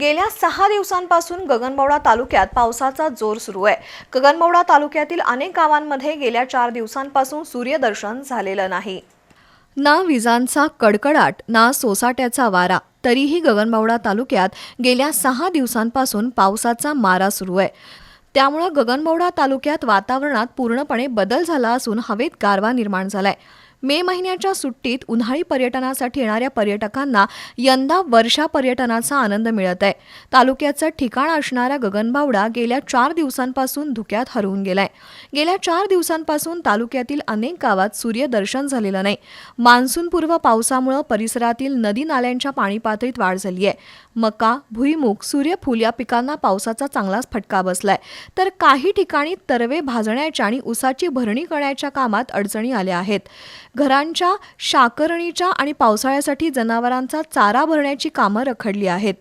गेल्या सहा दिवसांपासून गगनबावडा तालुक्यात पावसाचा जोर सुरू आहे. गगनबावडा तालुक्यातील अनेक गावांमध्ये गेल्या चार दिवसांपासून सूर्यदर्शन झालेलं नाही. ना विजांचा कडकडाट ना सोसाट्याचा वारा तरीही गगनबावडा तालुक्यात गेल्या सहा दिवसांपासून पावसाचा मारा सुरू आहे. त्यामुळं गगनबावडा तालुक्यात वातावरणात पूर्णपणे बदल झाला असून हवेत गारवा निर्माण झालाय. मे महिन्याच्या सुट्टीत उन्हाळी पर्यटनासाठी येणाऱ्या पर्यटकांना यंदा वर्षा पर्यटनाचा आनंद मिळत आहे. तालुक्याचं ठिकाण असणारा गगनबावडा गेल्या चार दिवसांपासून धुक्यात हरवून गेलाय. गेल्या चार दिवसांपासून तालुक्यातील अनेक गावात सूर्यदर्शन झालेलं नाही. मान्सूनपूर्व पावसामुळं परिसरातील नदी नाल्यांच्या पाणी पातळीत वाढ झाली आहे. मका भुईमुग सूर्यफूल या पिकांना पावसाचा चांगलाच फटका बसलाय. तर काही ठिकाणी तरवे भाजण्याच्या आणि उसाची भरणी करण्याच्या कामात अडचणी आल्या आहेत. घरांच्या शाकरणीच्या आणि पावसाळ्यासाठी जनावरांचा चारा भरण्याची कामं रखडली आहेत.